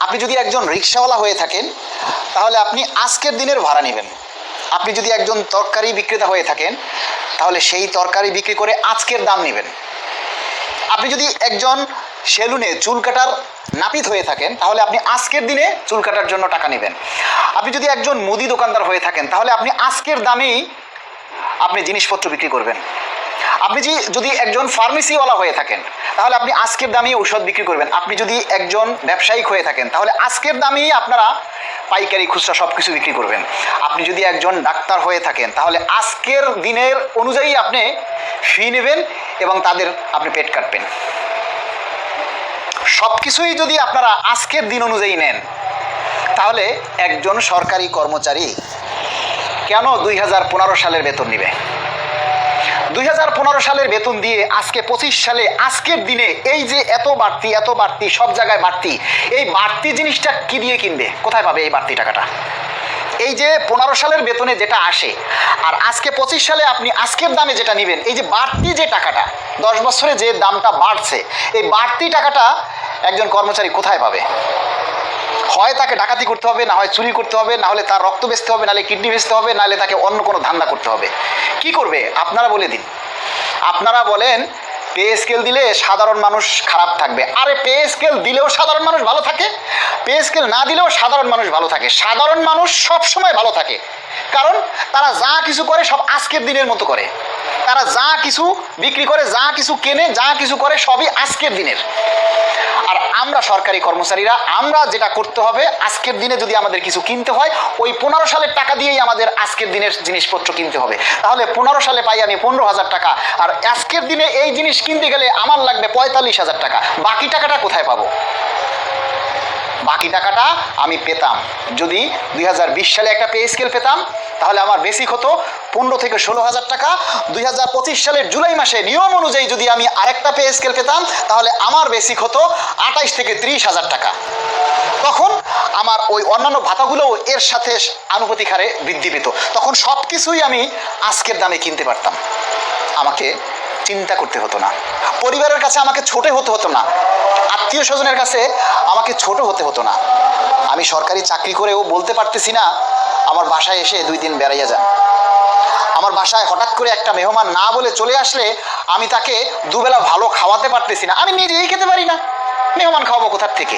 আপনি যদি একজন রিক্সাওয়ালা হয়ে থাকেন, তাহলে আপনি আজকের দিনের ভাড়া নেবেন। আপনি যদি একজন তরকারি বিক্রেতা হয়ে থাকেন, তাহলে সেই তরকারি বিক্রি করে আজকের দাম নেবেন। আপনি যদি একজন সেলুনে চুল কাটার নাপিত হয়ে থাকেন, তাহলে আপনি আজকের দিনে চুল কাটার জন্য টাকা নেবেন। আপনি যদি একজন মুদি দোকানদার হয়ে থাকেন, তাহলে আপনি আজকের দামেই আপনি জিনিসপত্র বিক্রি করবেন। আপনি যদি যদি একজন ফার্মেসিওয়ালা হয়ে থাকেন, তাহলে আপনি আজকের দামেই ঔষধ বিক্রি করবেন। আপনি যদি একজন ব্যবসায়িক হয়ে থাকেন, তাহলে আজকের দামেই আপনারা পাইকারি খুচরা সব কিছু বিক্রি করবেন। আপনি যদি একজন ডাক্তার হয়ে থাকেন, তাহলে আজকের দিনের অনুযায়ী আপনি ফি নেবেন এবং তাদের আপনি পেট কাটবেন। সব কিছুই যদি আপনারা আজকের দিন অনুযায়ী নেন, তাহলে একজন সরকারি কর্মচারী কেন দুই হাজার পনেরো সালের বেতন নেবে? দুই হাজার পনেরো সালের বেতন দিয়ে আজকে পঁচিশ সালে আজকের দিনে এই যে এত বাড়তি এত বাড়তি, সব জায়গায় বাড়তি, এই বাড়তি জিনিসটা কি দিয়ে কিনবে? কোথায় পাবে এই বাড়তি টাকাটা? এই যে পনেরো সালের বেতনে যেটা আসে, আর আজকে পঁচিশ সালে আপনি আজকের দামে যেটা নেবেন, এই যে বাড়তি যে টাকাটা, দশ বছরে যে দামটা বাড়ছে, এই বাড়তি টাকাটা একজন কর্মচারী কোথায় পাবে? হয় তাকে ডাকাতি করতে হবে, না হয় চুরি করতে হবে, না হলে তার রক্ত বেচতে হবে নাহলে কিডনি বেচতে হবে নাহলে তাকে অন্য কোনো ধান্দা করতে হবে। কি করবে? আপনারা বলে দিন। আপনারা বলেন, পে স্কেল দিলে সাধারণ মানুষ খারাপ থাকবে। আরে পে স্কেল দিলেও সাধারণ মানুষ ভালো থাকে, পে স্কেল না দিলেও সাধারণ মানুষ ভালো থাকে। সাধারণ মানুষ সব সময় ভালো থাকে। কারণ তারা যা কিছু করে সব আজকের দিনের মতো করে। তারা যা কিছু বিক্রি করে, যা কিছু কেনে, যা কিছু করে সবই আজকের দিনের। সরকারি কর্মচারীরা, আমরা যেটা করতে হবে, আজকের দিনে যদি আমাদের কিছু কিনতে হয়, ওই পনেরো সালের টাকা দিয়েই আমাদের আজকের দিনের জিনিসপত্র কিনতে হবে। তাহলে পনেরো সালে পাই আমি পনেরো হাজার টাকা, আর আজকের দিনে এই জিনিস কিনতে গেলে আমার লাগবে পঁয়তাল্লিশ হাজার টাকা। বাকি টাকাটা কোথায় পাবো? বাকি টাকাটা আমি পেতাম। যদি দুই হাজার বিশ সালে একটা পে স্কেল পেতাম, তাহলে আমার বেসিক হতো পনেরো থেকে ষোলো হাজার টাকা। দুই হাজার পঁচিশ সালের জুলাই মাসে নিয়ম অনুযায়ী যদি আমি আরেকটা পে স্কেল পেতাম, তাহলে আমার বেসিক হতো আঠাইশ থেকে ত্রিশ হাজার টাকা। তখন আমার ওই অন্যান্য ভাতাগুলোও এর সাথে আনুপাতিক হারে বৃদ্ধি পেত। তখন সব কিছুই আমি আজকের দামে কিনতে পারতাম। আমাকে চিন্তা করতে হতো না। পরিবারের কাছে আমাকে ছোটে হতে হতো না। আত্মীয় স্বজনের কাছে আমাকে ছোট হতে হতো না। আমি সরকারি চাকরি করেও বলতে পারতেছি না, আমার বাসায় এসে দুই দিন বেড়াইয়া যান। আমার বাসায় হঠাৎ করে একটা মেহমান না বলে চলে আসলে আমি তাকে দুবেলা ভালো খাওয়াতে পারতেছি না। আমি নিজেই খেতে পারি না। মেহমান খাওয়াবো কোথার থেকে?